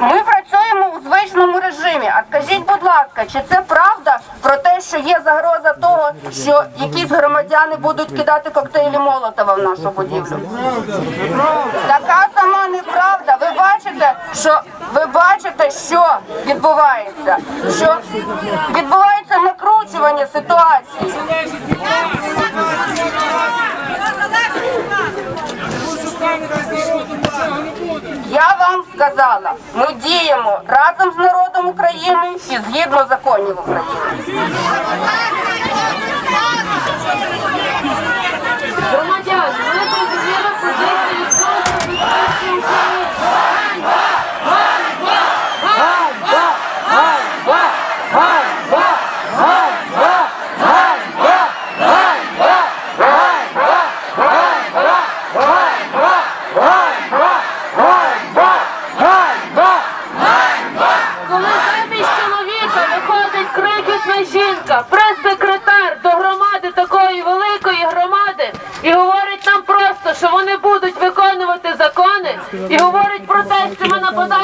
Ми працюємо у звичному режимі. А скажіть, будь ласка, чи це правда про те, що є загроза того, що якісь громадяни будуть кидати коктейлі Молотова в нашу будівлю? Така сама неправда. Ви бачите, що ви бачите, що відбувається? Що відбувається накручування ситуації. Сказала, ми діємо разом з народом України і згідно законів України. Громадяни, ми зрозуміли позицію Служби безпеки України. Коли замість чоловіка виходить крикітна жінка, прес-секретар до громади такої великої громади і говорить нам просто, що вони будуть виконувати закони, і говорить про те, що ми нападаємо.